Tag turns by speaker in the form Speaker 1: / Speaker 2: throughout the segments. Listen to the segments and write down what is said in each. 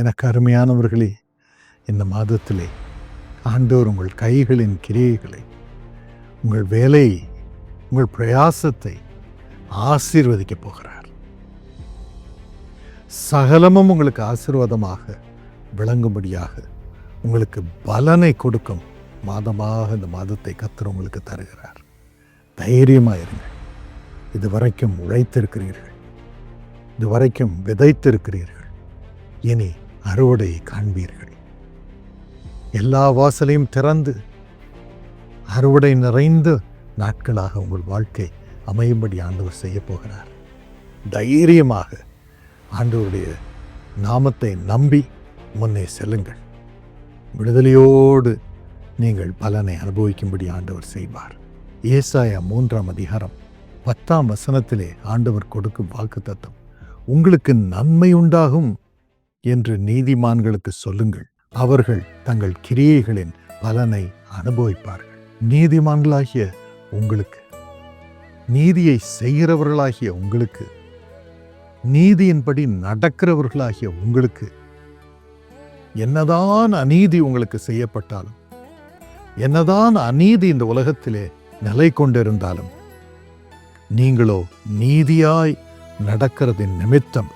Speaker 1: எனக்கு அருமையானவர்களே இந்த மாதத்திலே ஆண்டவர் உங்கள் கைகளின் கிரியைகளை உங்கள் வேலையை உங்கள் பிரயாசத்தை ஆசீர்வதிக்கப் போகிறார். சகலமும் உங்களுக்கு ஆசீர்வாதமாக விளங்கும்படியாக உங்களுக்கு பலனை கொடுக்கும் மாதமாக இந்த மாதத்தை கத்தர் உங்களுக்கு தருகிறார். தைரியமாக இருங்கள் இது வரைக்கும் உழைத்திருக்கிறீர்கள். இது வரைக்கும் விதைத்திருக்கிறீர்கள். இனி அறுவடையை காண்பீர்கள். எல்லா வாசலையும் திறந்து அறுவடை நிறைந்த நாட்களாக உங்கள் வாழ்க்கை அமையும்படி ஆண்டவர் செய்ய போகிறார். தைரியமாக ஆண்டவருடைய நாமத்தை நம்பி முன்னே செல்லுங்கள். விடுதலையோடு நீங்கள் பலனை அனுபவிக்கும்படி ஆண்டவர் செய்வார். ஏசாயா மூன்றாம் அதிகாரம் பத்தாம் வசனத்திலே ஆண்டவர் கொடுக்கும் வாக்கு தத்துவம் உங்களுக்கு நன்மை உண்டாகும் என்று நீதிமான்களுக்கு சொல்லுங்கள். அவர்கள் தங்கள் கிரியைகளின் பலனை அனுபவிப்பார்கள். நீதிமான்களாகிய உங்களுக்கு நீதியை செய்கிறவர்களாகிய உங்களுக்கு நீதியின்படி நடக்கிறவர்களாகிய உங்களுக்கு என்னதான் அநீதி உங்களுக்கு செய்யப்பட்டாலும் என்னதான் அநீதி இந்த உலகத்திலே நிலை கொண்டிருந்தாலும் நீங்களோ நீதியாய் நடக்கிறதின் நிமித்தம்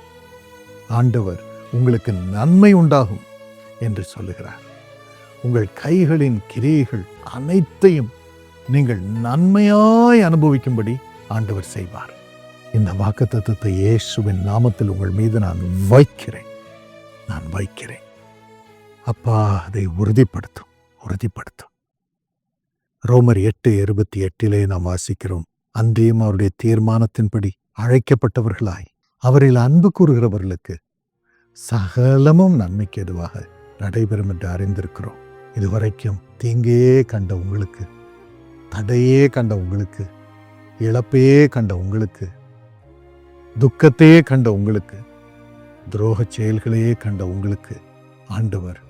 Speaker 1: ஆண்டவர் உங்களுக்கு நன்மை உண்டாகும் என்று சொல்லுகிறார். உங்கள் கைகளின் கிரியைகள் அனைத்தையும் நீங்கள் நன்மையாய் அனுபவிக்கும்படி ஆண்டவர் செய்வார். இந்த வாக்குத்தத்தத்தை இயேசுவின் நாமத்தில் உங்கள் மீது நான் வைக்கிறேன். நான் வைக்கிறேன். அப்பா அதை உறுதிப்படுத்தும் உறுதிப்படுத்தும். ரோமர் எட்டு இருபத்தி எட்டிலே நாம் வாசிக்கிறோம். அன்றியும் அவருடைய தீர்மானத்தின்படி அழைக்கப்பட்டவர்களாய் அவரில் அன்பு கூறுகிறவர்களுக்கு சகலமும் நன்மைக்கு எதுவாக நடைபெறும் என்று அறிந்திருக்கிறோம். இதுவரைக்கும் தீங்கே கண்ட உங்களுக்கு தடையே கண்ட உங்களுக்கு இழப்பையே கண்ட உங்களுக்கு துக்கத்தையே கண்ட உங்களுக்கு துரோகச் செயல்களையே கண்ட உங்களுக்கு ஆண்டவர்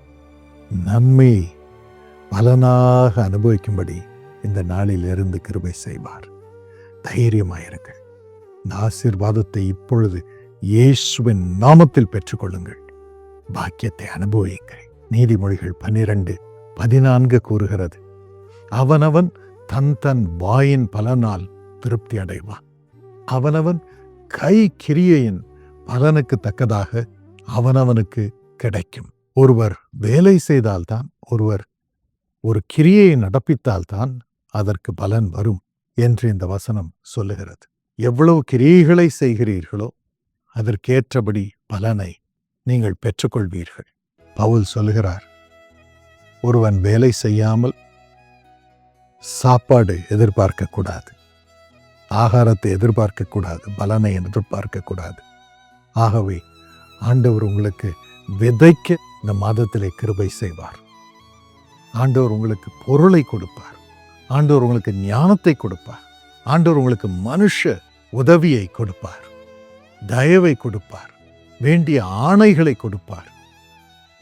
Speaker 1: நன்மை பலனாக அனுபவிக்கும்படி இந்த நாளிலிருந்து கிருபை செய்வார். தைரியமாயிருங்கள். இந்த ஆசீர்வாதத்தை இப்பொழுது இயேசுவின் நாமத்தில் பெற்றுக்கொள்ளுங்கள். பாக்கியத்தை அனுபவியுங்கள். நீதிமொழிகள் பன்னிரண்டு பதினான்கு கூறுகிறது. அவனவன் தன் தன் வாயின் பலனால் திருப்தி அடைவான். அவனவன் கை கிரியையின் பலனுக்கு தக்கதாக அவனவனுக்கு கிடைக்கும். ஒருவர் வேலை செய்தால்தான் ஒருவர் ஒரு கிரியை நடப்பித்தால்தான் அதற்கு பலன் வரும் என்று இந்த வசனம் சொல்லுகிறது. எவ்வளவு கிரியைகளை செய்கிறீர்களோ அதற்கேற்றபடி பலனை நீங்கள் பெற்றுக்கொள்வீர்கள். பவுல் சொல்லுகிறார் ஒருவன் வேலை செய்யாமல் சாப்பாடு எதிர்பார்க்கக்கூடாது ஆகாரத்தை எதிர்பார்க்கக்கூடாது பலனை எதிர்பார்க்கக்கூடாது ஆகவே ஆண்டவர் உங்களுக்கு விதைக்க இந்த மாதத்திலே கிருபை செய்வார். ஆண்டவர் உங்களுக்கு பொருளை கொடுப்பார். ஆண்டவர் உங்களுக்கு ஞானத்தை கொடுப்பார். ஆண்டவர் உங்களுக்கு மனுஷ உதவியை கொடுப்பார். தயவை கொடுப்பார். வேண்டிய ஆணைகளை கொடுப்பார்.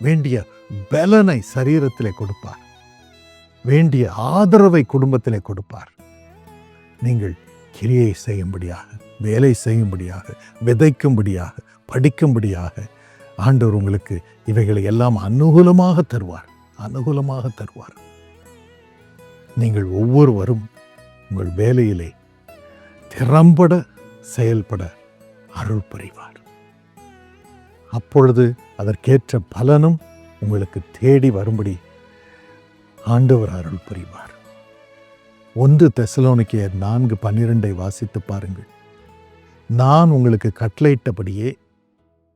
Speaker 1: வேண்டிய பலனை சரீரத்திலே கொடுப்பார். வேண்டிய ஆதரவை குடும்பத்திலே கொடுப்பார். நீங்கள் கிரியை செய்யும்படியாக வேலை செய்யும்படியாக விதைக்கும்படியாக படிக்கும்படியாக ஆண்டவர் உங்களுக்கு இவைகளை எல்லாம் அனுகூலமாக தருவார். அனுகூலமாக தருவார். நீங்கள் ஒவ்வொருவரும் உங்கள் வேலையிலே திறம்பட செயல்பட அருள் புரிவார் அப்பொழுது அதற்கேற்ற பலனும் உங்களுக்கு தேடி வரும்படி ஆண்டவர் அருள் புரிவார் ஒன்று தெசலோனிக்கு நான்கு பன்னிரெண்டை வாசித்து பாருங்கள். நான் உங்களுக்கு கட்டளையிட்டபடியே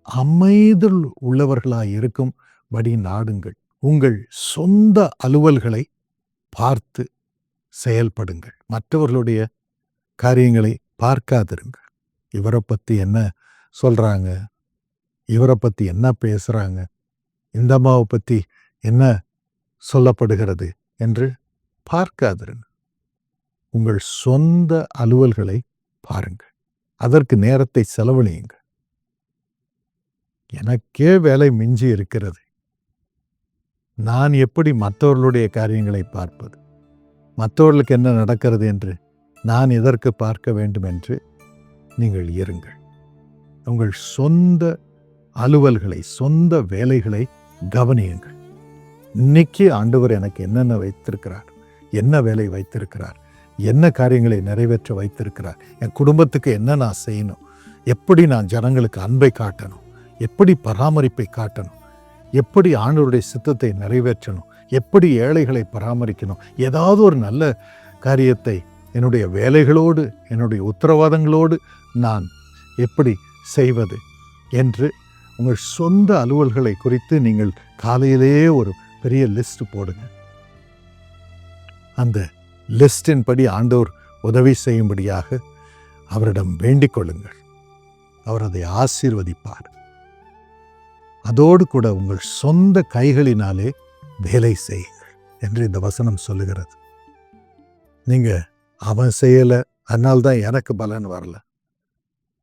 Speaker 1: அமைதல் உள்ளவர்களாய் இருக்கும்படி நாடுங்கள். உங்கள் சொந்த அலுவல்களை பார்த்து செயல்படுங்கள். மற்றவர்களுடைய காரியங்களை பார்க்காதிருங்கள். இவரை பற்றி என்ன சொல்கிறாங்க இவரை பற்றி என்ன பேசுகிறாங்க இந்த அம்மாவை பற்றி என்ன சொல்லப்படுகிறது என்று பார்க்காதிருங்க உங்கள் சொந்த அலுவல்களை பாருங்கள். அதற்கு நேரத்தை செலவழியுங்கள். எனக்கே வேலை மிஞ்சி இருக்கிறது. நான் எப்படி மற்றவர்களுடைய காரியங்களை பார்ப்பது? மற்றவர்களுக்கு என்ன நடக்கிறது என்று நான் எதற்கு பார்க்க வேண்டும் என்று நீங்கள் இருங்கள் உங்கள் சொந்த அலுவல்களை சொந்த வேலைகளை கவனியுங்கள். இன்னைக்கு ஆண்டவர் எனக்கு என்னென்ன வைத்திருக்கிறார்? என்ன வேலை வைத்திருக்கிறார்? என்ன காரியங்களை நிறைவேற்ற வைத்திருக்கிறார்? என் குடும்பத்துக்கு என்ன நான் செய்யணும்? எப்படி நான் ஜனங்களுக்கு அன்பை காட்டணும்? எப்படி பராமரிப்பை காட்டணும்? எப்படி ஆண்டவருடைய சித்தத்தை நிறைவேற்றணும்? எப்படி ஏழைகளை பராமரிக்கணும்? ஏதாவது ஒரு நல்ல காரியத்தை என்னுடைய வேலைகளோடு என்னுடைய உத்தரவாதங்களோடு நான் எப்படி செய்வது என்று உங்கள் சொந்த அலுவல்களை குறித்து நீங்கள் காலையிலேயே ஒரு பெரிய லிஸ்ட் போடுங்க. அந்த லிஸ்டின் படி ஆண்டோர் உதவி செய்யும்படியாக அவரிடம் வேண்டிக் கொள்ளுங்கள். அவர் அதை ஆசீர்வதிப்பார். அதோடு கூட உங்கள் சொந்த கைகளினாலே வேலை செய்யுங்கள் என்று இந்த வசனம் சொல்லுகிறது. நீங்க அவன் செய்யலை. அதனால தான் எனக்கு பலன் வரல.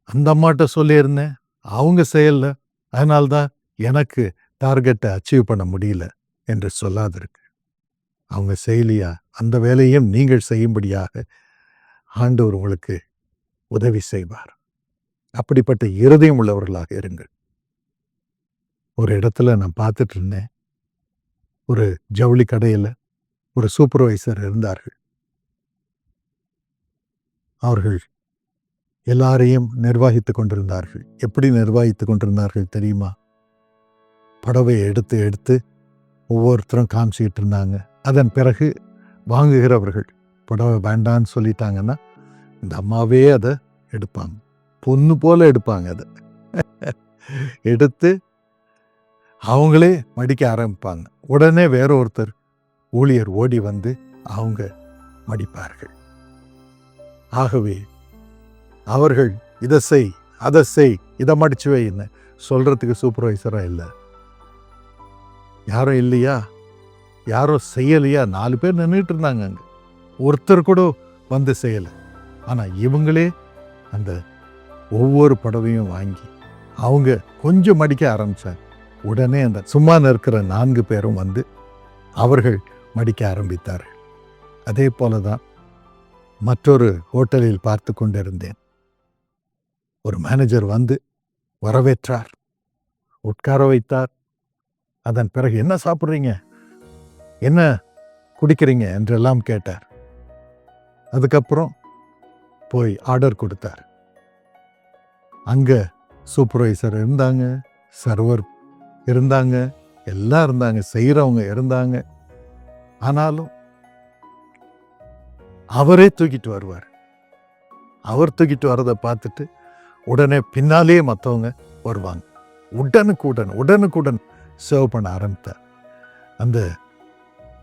Speaker 1: அந்த அம்மாட்ட சொல்லியிருந்தேன். அவங்க செய்யல. அதனால்தான் எனக்கு டார்கெட்டை அச்சீவ் பண்ண முடியல என்று சொல்லாதிருக்கு. அவங்க செய்யலையா? அந்த வேலையும் நீங்கள் செய்யும்படியாக ஆண்டவர் உங்களுக்கு உதவி செய்வார். அப்படிப்பட்ட இருதயம் உள்ளவர்களாக இருங்கள். ஒரு இடத்துல நான் பார்த்துட்டு இருந்தேன். ஒரு ஜவுளி கடையில் ஒரு சூப்பர்வைசர் இருந்தார்கள். அவர்கள் எல்லாரையும் நிர்வாகித்து கொண்டிருந்தார்கள். எப்படி நிர்வாகித்து கொண்டிருந்தார்கள் தெரியுமா? புடவையை எடுத்து எடுத்து ஒவ்வொருத்தரும் காமிச்சிக்கிட்டு இருந்தாங்க. அதன் பிறகு வாங்குகிறவர்கள் புடவை வேண்டான்னு சொல்லிட்டாங்கன்னா இந்த அம்மாவே அதை எடுப்பாங்க. பொண்ணு போல எடுப்பாங்க அதை. எடுத்து அவங்களே மடிக்க ஆரம்பிப்பாங்க. உடனே வேற ஒருத்தர் ஊழியர் ஓடி வந்து அவங்க மடிப்பார்கள். ஆகவே அவர்கள் இதை செய் அதை செய் இதை மடிச்சு வைன்னு சொல்கிறதுக்கு சூப்பர்வைசராக இல்லை. யாரும் இல்லையா? யாரும் செய்யலையா? நாலு பேர் நின்றுட்டு இருந்தாங்க அங்கே. ஒருத்தர் கூட வந்து செய்யலை. ஆனால் இவங்களே அந்த ஒவ்வொரு படவையும் வாங்கி அவங்க கொஞ்சம் மடிக்க ஆரம்பித்தாங்க உடனே அந்த சும்மா நிற்கிற நான்கு பேரும் வந்து அவர்கள் மடிக்க ஆரம்பித்தார்கள். அதே போல தான் மற்றொரு ஹோட்டலில் பார்த்து கொண்டிருந்தேன். ஒரு மேனேஜர் வந்து வரவேற்றார். உட்கார வைத்தார். அதன் பிறகு என்ன சாப்பிட்றீங்க? என்ன குடிக்கிறீங்க? என்றெல்லாம் கேட்டார். அதுக்கப்புறம் போய் ஆர்டர் கொடுத்தார். அங்கே சூப்பர்வைசர் இருந்தாங்க சர்வர் இருந்தாங்க எல்லாம் இருந்தாங்க செய்கிறவங்க இருந்தாங்க. ஆனாலும் அவரே தூக்கிட்டு வருவார். அவர் தூக்கிட்டு வரதை பார்த்துட்டு உடனே பின்னாலேயே மற்றவங்க வருவாங்க. உடனுக்குடன் உடனுக்குடன் சர்வ் பண்ண ஆரம்பித்தார். அந்த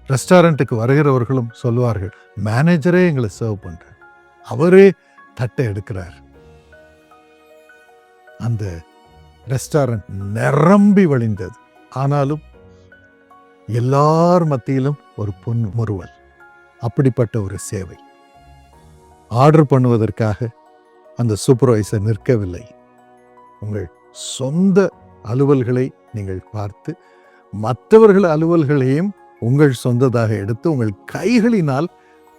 Speaker 1: ரெஸ்டாரண்ட்டுக்கு வருகிறவர்களும் சொல்வார்கள் மேனேஜரே எங்களை சர்வ் பண்றார். அவரே தட்டை எடுக்கிறார். அந்த ரெஸ்டாரண்ட் நிரம்பி வழிந்தது. ஆனாலும் எல்லார் மத்தியிலும் ஒரு பொன் முறுவல். அப்படிப்பட்ட ஒரு சேவை. ஆர்டர் பண்ணுவதற்காக அந்த சூப்பர்வைசர் நிற்கவில்லை. உங்கள் சொந்த அலுவல்களை நீங்கள் பார்த்து மற்றவர்கள் அலுவல்களையும் உங்கள் சொந்ததாக எடுத்து உங்கள் கைகளினால்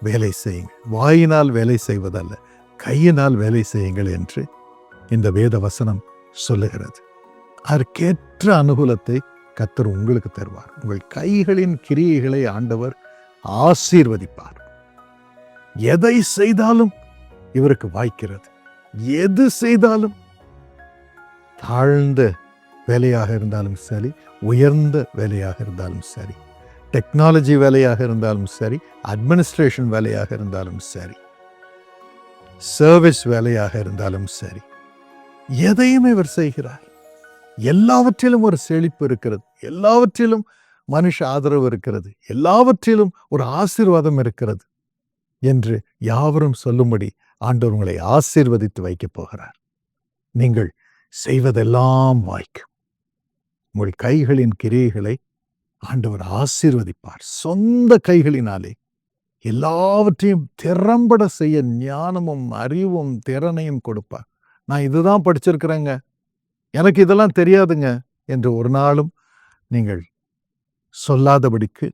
Speaker 1: வேலை செய்யுங்கள். வாயினால் வேலை செய்வதல்ல கையினால் வேலை செய்யுங்கள் என்று இந்த வேத வசனம் சொல்லுகிறது. அதற்கேற்ற அனுகூலத்தை கத்தர் உங்களுக்கு தருவார். உங்கள் கைகளின் கிரியைகளை ஆண்டவர் ஆசீர்வதிப்பார். எதை செய்தாலும் இவருக்கு வாய்க்கிறது. எது செய்தாலும் தாழ்ந்த வேலையாக இருந்தாலும் சரி உயர்ந்த வேலையாக இருந்தாலும் சரி டெக்னாலஜி வேலையாக இருந்தாலும் சரி அட்மினிஸ்ட்ரேஷன் வேலையாக இருந்தாலும் சரி சர்வீஸ் வேலையாக இருந்தாலும் சரி எதையும் இவர் செய்கிறார். எல்லாவற்றிலும் ஒரு செழிப்பு இருக்கிறது. எல்லாவற்றிலும் மனுஷ ஆதரவு இருக்கிறது. எல்லாவற்றிலும் ஒரு ஆசீர்வாதம் இருக்கிறது என்று யாவரும் சொல்லும்படி ஆண்டவர் உங்களை ஆசீர்வதித்து வைக்கப் போகிறார். நீங்கள் செய்வதெல்லாம் வாய்க்கும் உங்கள் கைகளின் கிரியைகளை ஆண்டவர் ஆசீர்வதிப்பார். சொந்த கைகளினாலே எல்லாவற்றையும் திறம்பட செய்ய ஞானமும் அறிவும் திறனையும் கொடுப்பார். நான் இதுதான் படிச்சிருக்கிறேங்க. எனக்கு இதெல்லாம் தெரியாதுங்க. என்று ஒரு நாளும் நீங்கள் சொல்லாதபடிக்கு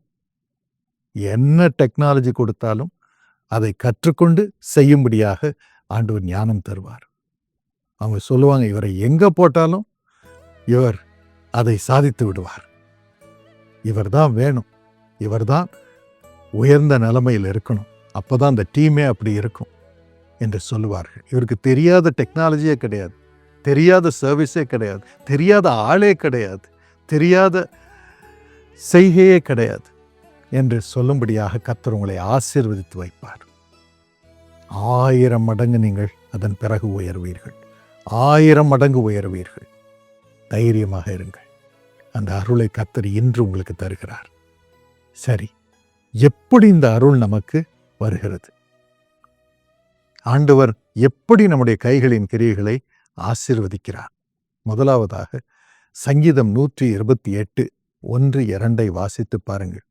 Speaker 1: என்ன டெக்னாலஜி கொடுத்தாலும் அதை கற்றுக்கொண்டு செய்யும்படியாக ஆண்டவர் ஞானம் தருவார். அவங்க சொல்லுவாங்க இவரை எங்கே போட்டாலும் இவர் அதை சாதித்து விடுவார். இவர்தான் வேணும். இவர்தான் உயர்ந்த நிலைமையில் இருக்கணும். அப்போ தான் அந்த டீமே அப்படி இருக்கும் என்று சொல்லுவார்கள். இவருக்கு தெரியாத டெக்னாலஜியே கிடையாது. தெரியாத சர்வீஸே கிடையாது. தெரியாத ஆளே கிடையாது. தெரியாத செய்கையே கிடையாது என்று சொல்லும்படியாக கத்தர் உங்களை ஆசீர்வதித்து வைப்பார். ஆயிரம் மடங்கு நீங்கள் அதன் பிறகு உயர்வீர்கள். ஆயிரம் மடங்கு உயர்வீர்கள். தைரியமாக இருங்கள். அந்த அருளை கத்தர் இன்று உங்களுக்கு தருகிறார். சரி எப்படி இந்த அருள் நமக்கு வருகிறது? ஆண்டவர் எப்படி நம்முடைய கைகளின் கிரியைகளை ஆசீர்வதிக்கிறார்? முதலாவதாக சங்கீதம் நூற்றி இருபத்தி எட்டு ஒன்று இரண்டை வாசித்து பாருங்கள்.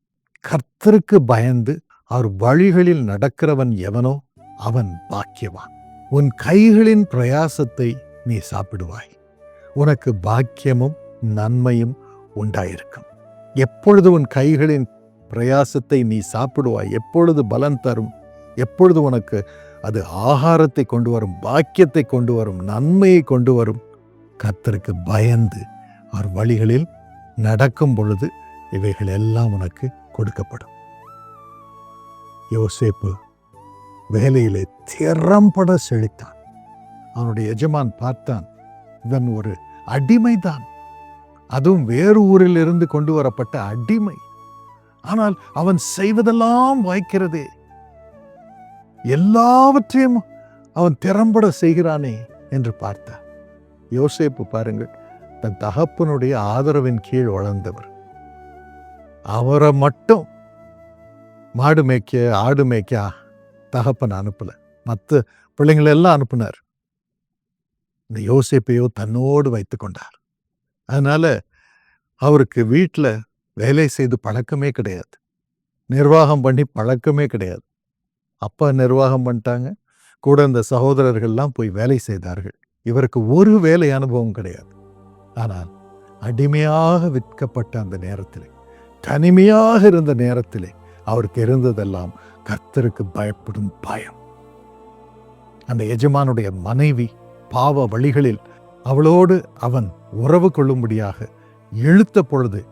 Speaker 1: கர்த்தருக்கு பயந்து அவர் வழிகளில் நடக்கிறவன் எவனோ அவன் பாக்கியவான். உன் கைகளின் பிரயாசத்தை நீ சாப்பிடுவாய். உனக்கு பாக்கியமும் நன்மையும் உண்டாயிருக்கும். எப்பொழுது உன் கைகளின் பிரயாசத்தை நீ சாப்பிடுவாய் எப்பொழுது பலன் தரும் எப்பொழுது உனக்கு அது ஆகாரத்தை கொண்டு வரும் பாக்கியத்தை கொண்டு வரும் நன்மையை கொண்டு வரும் கர்த்தருக்கு பயந்து அவர் வழிகளில் நடக்கும் பொழுது இவைகள் எல்லாம் உனக்கு கொடுக்கப்படும். யோசேப்பு வேலையிலே திறம்பட செழித்தான். அவனுடைய எஜமான் பார்த்தான். இவன் ஒரு அடிமைதான். அதுவும் வேறு ஊரில் இருந்து கொண்டு வரப்பட்ட அடிமை. ஆனால் அவன் செய்வதெல்லாம் வாய்க்கிறதே. எல்லாவற்றையும் அவன் திறம்பட செய்கிறானே என்று பார்த்தான். யோசேப்பு பாருங்கள். தன் தகப்பனுடைய ஆதரவின் கீழ் வளர்ந்தவர். அவரை மட்டும் மாடு மேய்க்க ஆடு மேய்க்க தகப்பன் அனுப்பல. மற்ற பிள்ளைங்களெல்லாம் அனுப்புனார். இந்த யோசிப்பையோ தன்னோடு வைத்து கொண்டார். அதனால அவருக்கு வீட்டில் வேலை செய்து பழக்கமே கிடையாது. நிர்வாகம் பண்ணி பழக்கமே கிடையாது. அப்பா நிர்வாகம் பண்ணிட்டாங்க. கூட இந்த சகோதரர்கள்லாம் போய் வேலை செய்தார்கள். இவருக்கு ஒரு வேலை அனுபவம் கிடையாது. ஆனால் அடிமையாக விற்கப்பட்ட அந்த நேரத்திலே தனிமையாக இருந்த நேரத்திலே அவருக்கு இருந்ததெல்லாம் கர்த்தருக்கு பயப்படும் பயம். அந்த எஜமானுடைய மனைவி பாவ வழிகளில் அவளோடு அவன் உறவு கொள்ளும்படியாக இழுத்த பொழுது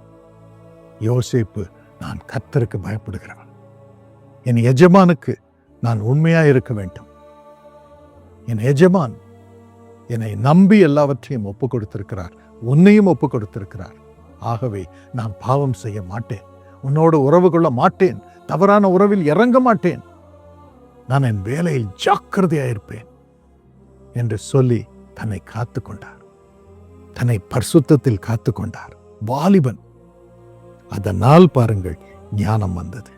Speaker 1: யோசிப்பு நான் கர்த்தருக்கு பயப்படுகிறவன். என் எஜமானுக்கு நான் உண்மையா இருக்க வேண்டும். என் எஜமான் என்னை நம்பி எல்லாவற்றையும் ஒப்பு கொடுத்திருக்கிறார் உன்னையும் ஒப்பு கொடுத்திருக்கிறார் ஆகவே நான் பாவம் செய்ய மாட்டேன். உன்னோடு உறவு கொள்ள மாட்டேன். தவறான உறவில் இறங்க மாட்டேன். நான் என் வேலையில் ஜாக்கிரதையாயிருப்பேன் என்று சொல்லி தன்னை காத்து கொண்டார் தன்னை பரிசுத்தத்தில் காத்து கொண்டார் வாலிபன். அதனால் பாருங்கள் ஞானம் வந்தது.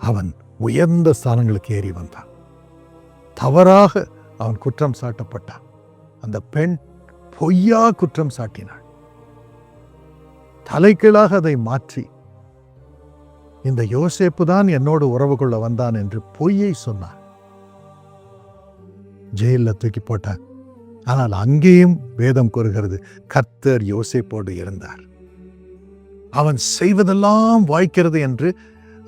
Speaker 1: அவன் உயர்ந்த ஸ்தானங்களுக்கு ஏறி வந்தான். தவறாக அவன் குற்றம் சாட்டப்பட்டான். அந்த பெண் பொய்யா குற்றம் சாட்டினாள். தலைகீழாக அதை மாற்றி இந்த யோசேப்பு தான் என்னோடு உறவு கொள்ள வந்தான் என்று பொய்யை சொன்னான். ஜெயிலில் தூக்கி போட்டார் ஆனால் அங்கேயும் வேதம் கூறுகிறது கர்த்தர் யோசேப்போடு இருந்தார். அவன் செய்வதெல்லாம் வாய்க்கிறது என்று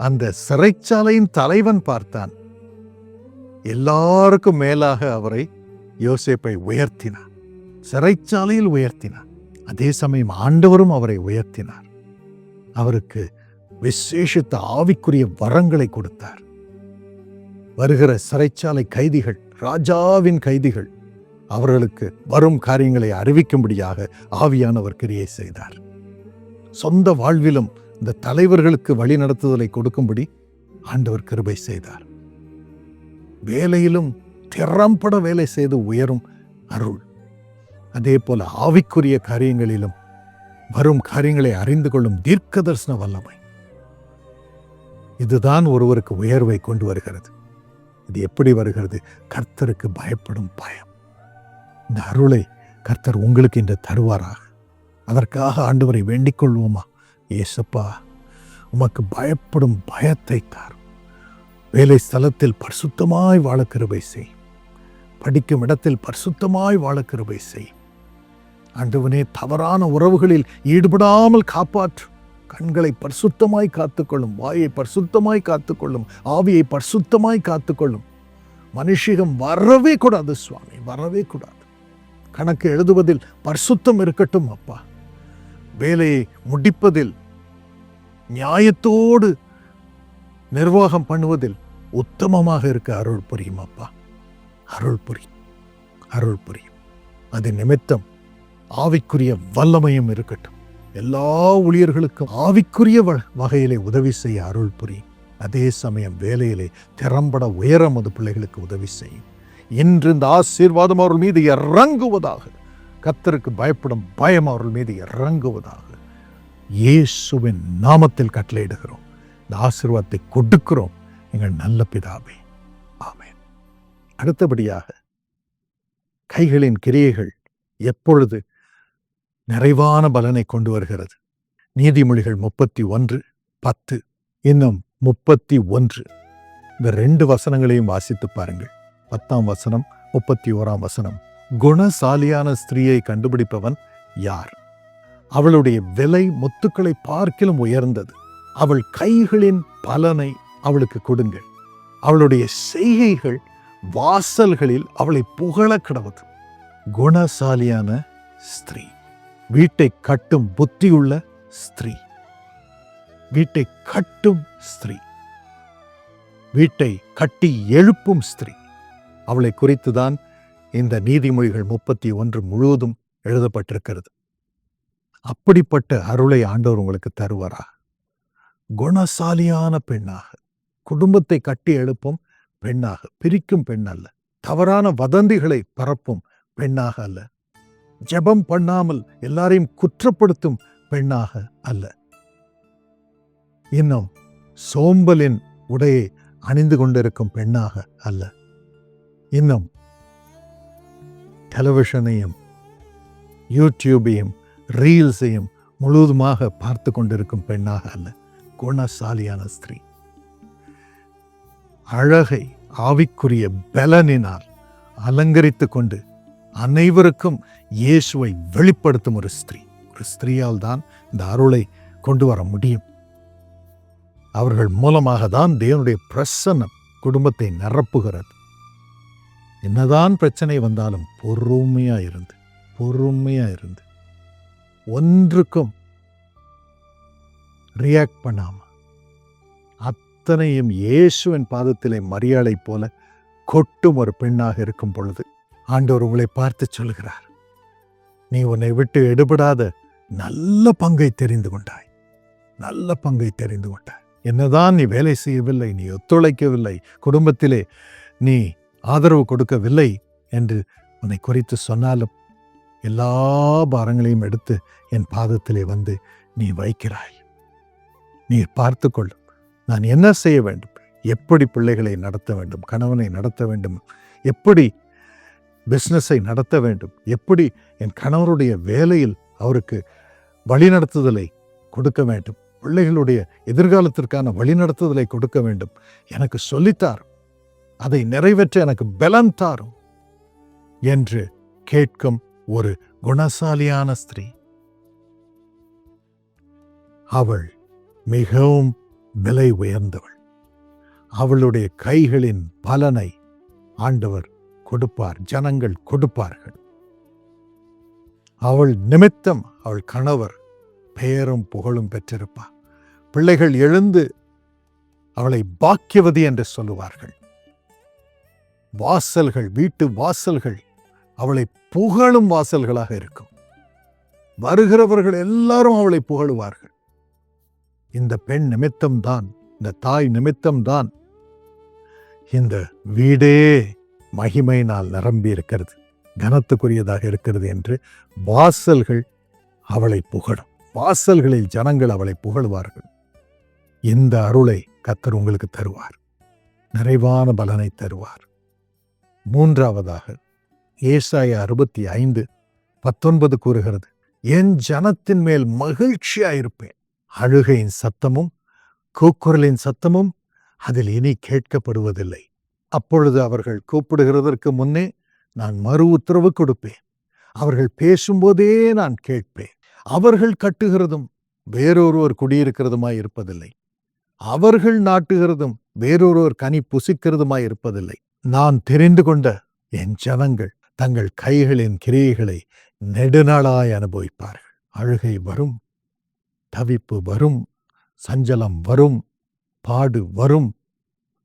Speaker 1: அந்த சிறைச்சாலையின் தலைவன் பார்த்தான். எல்லாருக்கும் மேலாக அவரை யோசேப்பை உயர்த்தினார் சிறைச்சாலையில் உயர்த்தினார். அதே சமயம் ஆண்டவரும் அவரை உயர்த்தினார். அவருக்கு விசேஷித்த ஆவிக்குரிய வரங்களை கொடுத்தார். வருகிற சிறைச்சாலை கைதிகள் ராஜாவின் கைதிகள் அவர்களுக்கு வரும் காரியங்களை அறிவிக்கும்படியாக ஆவியானவர் கிரியை செய்தார். சொந்த வாழ்விலும் இந்த தலைவர்களுக்கு வழி நடத்துதலை கொடுக்கும்படி ஆண்டவர் கிருபை செய்தார். வேலையிலும் திறம்பட வேலை செய்து உயரும் அருள் அதே போல ஆவிக்குரிய காரியங்களிலும் வரும் காரியங்களை அறிந்து கொள்ளும் தீர்க்க தரிசன வல்லமை. இதுதான் ஒருவருக்கு உயர்வை கொண்டு வருகிறது. இது எப்படி வருகிறது? கர்த்தருக்கு பயப்படும் பயம். இந்த அருளை கர்த்தர் உங்களுக்கு இன்று தருவாராக. அதற்காக ஆண்டவரை வேண்டிக் கொள்வோமா? ஏசப்பா உமக்கு பயப்படும் பயத்தை தார் வேலை ஸ்தலத்தில் பரிசுத்தமாய் வாழ கிருபை செய். படிக்கும் இடத்தில் பரிசுத்தமாய் வாழ கிருபை செய். ஆண்டவனே தவறான உறவுகளில் ஈடுபடாமல் காப்பாற்று. கண்களை பரிசுத்தமாய் காத்துக்கொள்ளும் வாயை பரிசுத்தமாய் காத்துக்கொள்ளும் ஆவியை பரிசுத்தமாய் காத்துக்கொள்ளும். மனுஷிகம் வரவே கூடாது சுவாமி வரவே கூடாது. கணக்கு எழுதுவதில் பரிசுத்தம் இருக்கட்டும் அப்பா. வேலையை முடிப்பதில் நியாயத்தோடு நிர்வாகம் பண்ணுவதில் உத்தமமாக இருக்க அருள் புரியும் அப்பா. அருள் புரியும் அருள் புரியும். அது நிமித்தம் ஆவிக்குரிய வல்லமையும் இருக்கட்டும். எல்லா ஊழியர்களுக்கும் ஆவிக்குரிய வ- வகையிலே உதவி செய்ய அருள் புரியும். அதே சமயம் வேலையிலே திறம்பட உயரம் மது பிள்ளைகளுக்கு உதவி செய்யும். இன்று இந்த ஆசீர்வாதம் அவர்கள் மீது இறங்குவதாக கத்தருக்கு பயப்படும் பயம் அவர்கள் மீது இறங்குவதாக இயேசுவின் நாமத்தில் கட்டளையிடுகிறோம். இந்த ஆசீர்வாதத்தை கொடுக்கிறோம். எங்கள் நல்ல பிதாவே. ஆமேன். அடுத்தபடியாக கைகளின் கிரியைகள் எப்பொழுது நிறைவான பலனை கொண்டு வருகிறது. நீதிமொழிகள் முப்பத்தி ஒன்று பத்து இன்னும் முப்பத்தி ஒன்று. இந்த ரெண்டு வசனங்களையும் வாசித்து பாருங்கள். பத்தாம் வசனம் முப்பத்தி ஓராம் வசனம். குணசாலியான ஸ்திரீயை கண்டுபிடிப்பவன் யார்? அவளுடைய விலை முத்துக்களை பார்க்கிலும் உயர்ந்தது. அவள் கைகளின் பலனை அவளுக்கு கொடுங்கள். அவளுடைய செய்கைகள் வாசல்களில் அவளை புகழ கிடவது. குணசாலியான ஸ்திரீ. வீட்டை கட்டும் புத்தியுள்ள ஸ்திரீ. வீட்டை கட்டும் ஸ்திரீ. வீட்டை கட்டி எழுப்பும் ஸ்திரீ. அவளை குறித்துதான் இந்த நீதிமொழிகள் முப்பத்தி ஒன்று முழுவதும் எழுதப்பட்டிருக்கிறது. அப்படிப்பட்ட அருளை ஆண்டவர் உங்களுக்கு தருவாரா? குணசாலியான பெண்ணாக குடும்பத்தை கட்டி எழுப்பும் பெண்ணாக பிரிக்கும் பெண் அல்ல தவறான வதந்திகளை பரப்பும் பெண்ணாக அல்ல. ஜெபம் பண்ணாமல் எல்லாரையும் குற்றப்படுத்தும் பெண்ணாக அல்ல. இன்னும் சோம்பலின் உடையை அணிந்து கொண்டிருக்கும் பெண்ணாக அல்ல. இன்னும் டெலிவிஷனையும் யூடியூபையும் ரீல்ஸையும் முழுவதுமாக பார்த்து கொண்டிருக்கும் பெண்ணாக அல்ல. குணசாலியான ஸ்திரீ. அழகை ஆவிக்குரிய பலனினால் அலங்கரித்து கொண்டு அனைவருக்கும் இயேசுவை வெளிப்படுத்தும் ஒரு ஸ்திரீ. ஒரு ஸ்திரீயால் தான் இந்த அருளை கொண்டு வர முடியும். அவர்கள் மூலமாக தான் தேவனுடைய பிரசன்னம் குடும்பத்தை நிரப்புகிறது. என்னதான் பிரச்சனை வந்தாலும் பொறுமையா இருந்து பொறுமையா இருந்து ஒன்றுக்கும் ரியாக்ட் பண்ணாம அத்தனையும் இயேசுவின் பாதத்திலே மரியாதை போல கொட்டும் ஒரு பெண்ணாக இருக்கும் பொழுது ஆண்டவர் உங்களை பார்த்து சொல்கிறார் நீ உன்னை விட்டு எடுபடாத நல்ல பங்கை தெரிந்து கொண்டாய். நல்ல பங்கை தெரிந்து கொண்டாய். என்னதான் நீ வேலை செய்யவில்லை நீ ஒத்துழைக்கவில்லை குடும்பத்திலே நீ ஆதரவு கொடுக்கவில்லை என்று உன்னை குறித்து சொன்னாலும் எல்லா பாரங்களையும் எடுத்து என் பாதத்திலே வந்து நீ வைக்கிறாய். நீ பார்த்துக்கொள்ளும் நான் என்ன செய்ய வேண்டும்? எப்படி பிள்ளைகளை நடத்த வேண்டும்? கணவனை நடத்த வேண்டும்? எப்படி பிஸ்னஸை நடத்த வேண்டும். எப்படி? என் கணவருடைய வேலையில் அவருக்கு வழிநடத்துதலை கொடுக்க வேண்டும். பிள்ளைகளுடைய எதிர்காலத்திற்கான வழிநடத்துதலை கொடுக்க வேண்டும். எனக்கு சொல்லித்தாரும் அதை நிறைவேற்ற எனக்கு பலன் தாரும். என்று கேட்கும் ஒரு குணசாலியான ஸ்திரீ. அவள் மிகவும் விலை உயர்ந்தவள். அவளுடைய கைகளின் பலனை ஆண்டவர் கொடுப்பார் ஜனங்கள் கொடுப்பார்கள். அவள் நிமித்தம் அவள் கணவர் பெயரும் புகழும் பெற்றிருப்பார். பிள்ளைகள் எழுந்து அவளை பாக்கியவதி என்று சொல்லுவார்கள். வாசல்கள் வீட்டு வாசல்கள் அவளை புகழும் வாசல்களாக இருக்கும். வருகிறவர்கள் எல்லாரும் அவளை புகழுவார்கள். இந்த பெண் நிமித்தம்தான் இந்த தாய் நிமித்தம்தான் இந்த வீடே மகிமையினால் நிரம்பி இருக்கிறது கனத்துக்குரியதாக இருக்கிறது என்று வாசல்கள் அவளை புகழும் வாசல்களில் ஜனங்கள் அவளை புகழ்வார்கள். இந்த அருளை கத்தர் உங்களுக்கு தருவார். நிறைவான பலனை தருவார். மூன்றாவதாக ஏசாய அறுபத்தி ஐந்து பத்தொன்பது கூறுகிறது என் ஜனத்தின் மேல் மகிழ்ச்சியாயிருப்பேன். அழுகையின் சத்தமும் கூக்குரலின் சத்தமும் அதில் இனி கேட்கப்படுவதில்லை. அப்பொழுது அவர்கள் கூப்பிடுகிறதற்கு முன்னே நான் மறு உத்தரவு கொடுப்பேன். அவர்கள் பேசும்போதே நான் கேட்பேன். அவர்கள் கட்டுகிறதும் வேறொருவர் குடியிருக்கிறதுமாய் இருப்பதில்லை. அவர்கள் நாட்டுகிறதும் வேறொருவர் கனி புசிக்கிறதுமாய் இருப்பதில்லை. நான் தெரிந்து கொண்ட என் ஜனங்கள் தங்கள் கைகளின் கிரியைகளை நெடுநாளாய் அனுபவிப்பார்கள். அழுகை வரும் தவிப்பு வரும் சஞ்சலம் வரும் பாடு வரும்.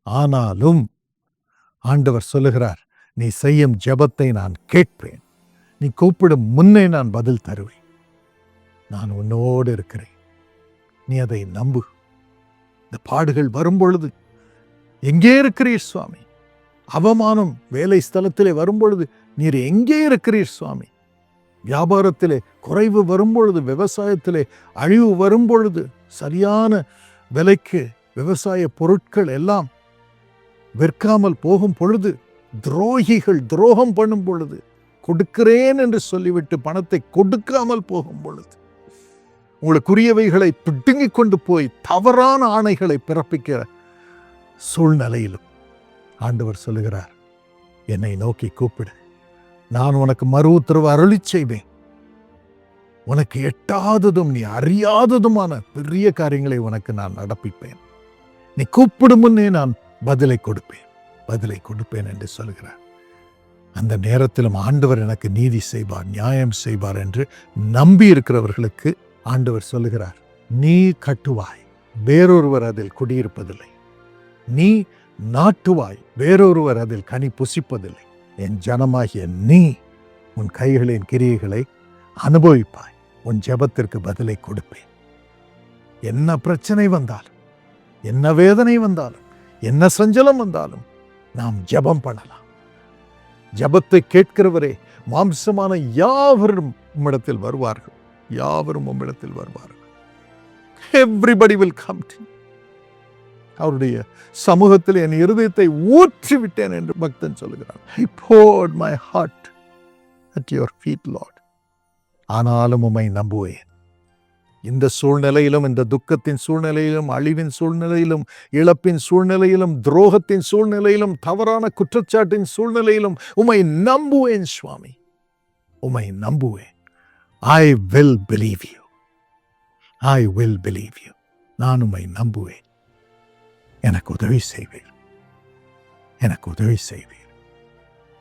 Speaker 1: ஆனாலும் ஆண்டவர் சொல்லுகிறார் நீ செய்யும் ஜெபத்தை நான் கேட்பேன். நீ கூப்பிடும் முன்னே நான் பதில் தருவேன். நான் உன்னோடு இருக்கிறேன். நீ அதை நம்பு. இந்த பாடுகள் வரும்பொழுது எங்கே இருக்கிறீர் சுவாமி? அவமானம் வேலை ஸ்தலத்திலே வரும்பொழுது நீர் எங்கே இருக்கிறீர் சுவாமி? வியாபாரத்திலே குறைவு வரும்பொழுது விவசாயத்திலே அழிவு வரும்பொழுது சரியான விலைக்கு விவசாய பொருட்கள் எல்லாம் விற்காமல் போகும் பொழுது துரோகிகள் துரோகம் பண்ணும் பொழுது கொடுக்கிறேன் என்று சொல்லிவிட்டு பணத்தை கொடுக்காமல் போகும் பொழுது உங்களுக்குரியவைகளை பிடுங்கிக் கொண்டு போய் தவறான ஆணைகளை பிறப்பிக்கிற சூழ்நிலையிலும் ஆண்டவர் சொல்லுகிறார் என்னை நோக்கி கூப்பிடு. நான் உனக்கு மறு உத்தரவு அருளி செய்வேன். உனக்கு எட்டாததும் நீ அறியாததுமான பெரிய காரியங்களை உனக்கு நான் நடப்பிப்பேன். நீ கூப்பிடும் முன்னே நான் பதிலை கொடுப்பேன் பதிலை கொடுப்பேன் என்று சொல்கிறார். அந்த நேரத்திலும் ஆண்டவர் எனக்கு நீதி செய்வார் நியாயம் செய்வார் என்று நம்பி இருக்கிறவர்களுக்கு ஆண்டவர் சொல்லுகிறார் நீ கட்டுவாய் வேறொருவர் அதில் குடியிருப்பதில்லை. நீ நாட்டுவாய் வேறொருவர் அதில் கனி புசிப்பதில்லை. என் ஜனமாகிய நீ உன் கைகளின் கிரியைகளை அனுபவிப்பாய் உன் ஜெபத்திற்கு பதிலை கொடுப்பேன். என்ன பிரச்சனை வந்தாலும் என்ன வேதனை வந்தாலும் என்ன சஞ்சலம் வந்தாலும் நாம் ஜெபம் பண்ணலாம். ஜபத்தை கேட்கிறவரே மாம்சமான யாவரும் உம்மிடத்தில் வருவார்கள். யாவரும் உம்மிடத்தில் வருவார்கள். எவ்ரிபடி வில் கம் டு அவருடைய சமூகத்தில் என் இருதயத்தை ஊற்றி விட்டேன் என்று பக்தன் சொல்லுகிறான். I put my heart at your feet lord ஆனாலும் உம்மை நம்புவேன். இந்த சூழ்நிலையிலும் இந்த துக்கத்தின் சூழ்நிலையிலும் அழிவின் சூழ்நிலையிலும் இழப்பின் சூழ்நிலையிலும் துரோகத்தின் சூழ்நிலையிலும் தவறான குற்றச்சாட்டின் சூழ்நிலையிலும் உமை நம்புவேன் சுவாமி. உமை நம்புவேன். I will believe you I will believe you நான் உமை நம்புவேன். எனக்கு உதவி செய்வீர். எனக்கு உதவி செய்வீர்.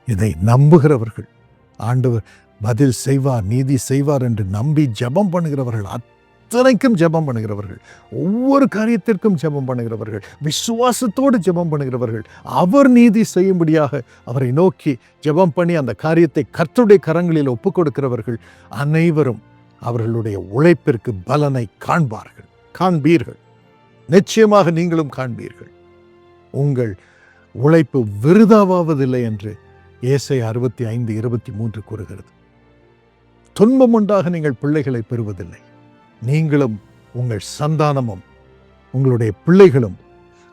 Speaker 1: இதை நம்புகிறவர்கள் ஆண்டவர் பதில் செய்வார் நீதி செய்வார் என்று நம்பி ஜெபம் பண்ணுகிறவர்கள் அத்தனைக்கும் ஜெபம் பண்ணுகிறவர்கள். ஒவ்வொரு காரியத்திற்கும் ஜெபம் பண்ணுகிறவர்கள். விசுவாசத்தோடு ஜெபம் பண்ணுகிறவர்கள். அவர் நீதி செய்யும்படியாக அவரை நோக்கி ஜெபம் பண்ணி அந்த காரியத்தை கர்த்தருடைய கரங்களில் ஒப்புக் கொடுக்கிறவர்கள் அனைவரும் அவர்களுடைய உழைப்பிற்கு பலனை காண்பார்கள். காண்பீர்கள். நிச்சயமாக நீங்களும் காண்பீர்கள். உங்கள் உழைப்பு விருதாவாவதில்லை என்று ஏசை அறுபத்தி ஐந்து இருபத்தி மூன்று கூறுகிறது. துன்பம் உண்டாக நீங்கள் பிள்ளைகளை பெறுவதில்லை. நீங்களும் உங்கள் சந்தானமும் உங்களுடைய பிள்ளைகளும்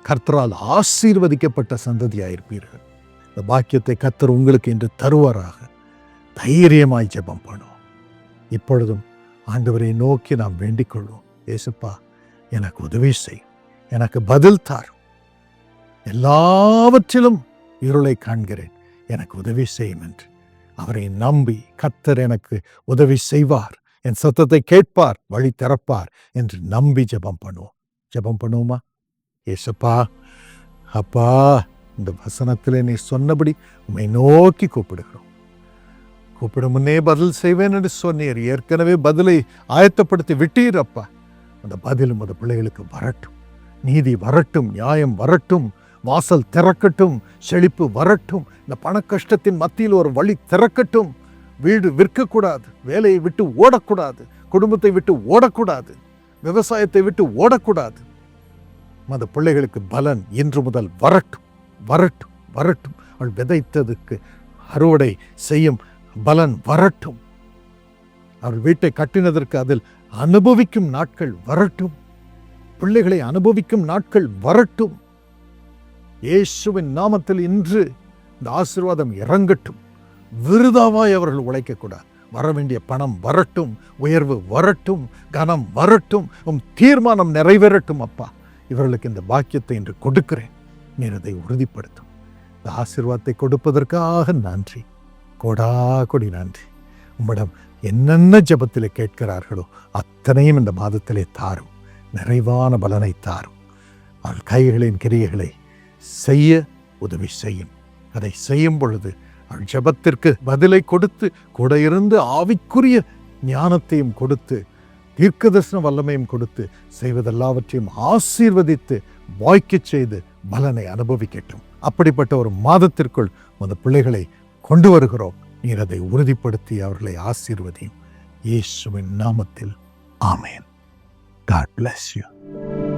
Speaker 1: கர்த்தரால் ஆசீர்வதிக்கப்பட்ட சந்ததியாயிருப்பீர்கள். இந்த பாக்கியத்தை கர்த்தர் உங்களுக்கு இன்று தருவாராக. தைரியமாய் ஜெபம் பண்ணுவோம். இப்பொழுதும் ஆண்டவரை நோக்கி நாம் வேண்டிக் கொள்வோம். ஏசப்பா எனக்கு உதவி செய். எனக்கு பதில் தார் எல்லாவற்றிலும் இருளை காண்கிறேன். எனக்கு உதவி செய்யும் என்று. அவரை நம்பி கத்தர் எனக்கு உதவி செய்வார். என் சத்தத்தை கேட்பார் வழி திறப்பார் என்று நம்பி ஜெபம் பண்ணுவோம். ஜெபம் பண்ணுவோமா? ஏசப்பா அப்பா இந்த வசனத்தில் நீ சொன்னபடி உண்மை நோக்கி கூப்பிடுகிறோம். கூப்பிடும் முன்னே பதில் செய்வேன் என்று சொன்னீர். ஏற்கனவே பதிலை ஆயத்தப்படுத்தி விட்டீர் அப்பா. அந்த பதில் அந்த பிள்ளைகளுக்கு வரட்டும். நீதி வரட்டும் நியாயம் வரட்டும் வாசல் திறக்கட்டும் செழிப்பு வரட்டும் இந்த பண கஷ்டத்தின் மத்தியில் ஒரு வழி திறக்கட்டும். வீடு விற்கக்கூடாது வேலையை விட்டு ஓடக்கூடாது குடும்பத்தை விட்டு ஓடக்கூடாது விவசாயத்தை விட்டு ஓடக்கூடாது. அந்த பிள்ளைகளுக்கு பலன் இன்று முதல் வரட்டும் வரட்டும் வரட்டும். அவள் விதைத்ததுக்கு அறுவடை செய்யும் பலன் வரட்டும். அவள் வீட்டை கட்டினதற்கு அதில் அனுபவிக்கும் நாட்கள் வரட்டும். பிள்ளைகளை அனுபவிக்கும் நாட்கள் வரட்டும். இயேசுவின் நாமத்தில் இன்று இந்த ஆசீர்வாதம் இறங்கட்டும். விருதாவாய் அவர்கள் உழைக்கக்கூடாது. வர வேண்டிய பணம் வரட்டும் உயர்வு வரட்டும் கனம் வரட்டும் உம் தீர்மானம் நிறைவேறட்டும் அப்பா. இவர்களுக்கு இந்த பாக்கியத்தை இன்று கொடுக்கிறேன். நீர் அதை உறுதிப்படுத்தும். இந்த ஆசிர்வாதத்தை கொடுப்பதற்காக நன்றி. கொடா கொடி நன்றி. உம்மிடம் என்னென்ன ஜெபத்தில் கேட்கிறார்களோ அத்தனையும் இந்த மாதத்திலே தாரும். நிறைவான பலனை தாரும். அவள் கைகளின் கிரியைகளை செய்ய உதவி செய்யும். அதை செய்யும் பொழுது ஜபத்திற்கு பதிலை கொடுத்து கூட இருந்து ஆவிக்குரிய ஞானத்தையும் கொடுத்து தீர்க்கதர்சன வல்லமையும் கொடுத்து செய்வதெல்லாவற்றையும் ஆசீர்வதித்து வாய்க்கச் செய்து பலனை அனுபவிக்கட்டும். அப்படிப்பட்ட ஒரு மாதத்திற்குள் அந்த பிள்ளைகளை கொண்டு வருகிறோம். நீர் அதை உறுதிப்படுத்தி அவர்களை ஆசீர்வதியும். இயேசுவின் நாமத்தில். ஆமேன். God bless you